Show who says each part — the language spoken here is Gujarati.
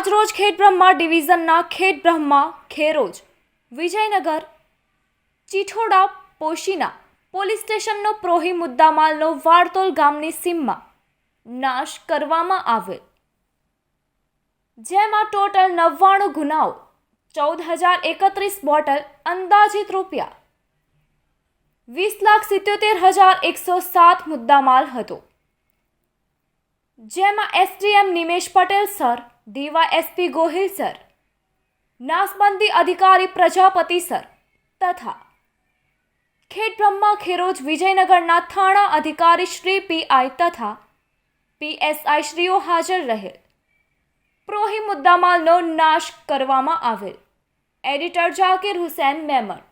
Speaker 1: આજરોજ ખેડ બ્રહ્મા ડિવિઝનના ખેડ બ્રહ્મા ખેરોજ, વિજયનગર, ચીઠોડા, પોશીના પોલીસ સ્ટેશનનો પ્રોહી મુદ્દામાલનો વારતોલ ગામની સીમમાં નાશ કરવામાં આવેલ. જેમાં ટોટલ નવ્વાણું ગુનાઓ, ચૌદ હજાર એકત્રીસ બોટલ અંદાજિત રૂપિયા વીસ લાખ સિત્યોતેર હજાર એકસો સાત મુદ્દામાલ હતો. જેમાં SDM Nimesh Patel sir Diva SP Gohil sir, નાસબંધી અધિકારી પ્રજાપતિ સર તથા ખેડ બ્રહ્મા ખેરોજ વિજયનગરના થાણા અધિકારી શ્રી પીઆઈ તથા પીએસઆઈ શ્રીઓ હાજર રહેલ. પ્રોહી મુદ્દામાલનો નાશ કરવામાં આવેલ. એડિટર જાકીર હુસેન મેમણ.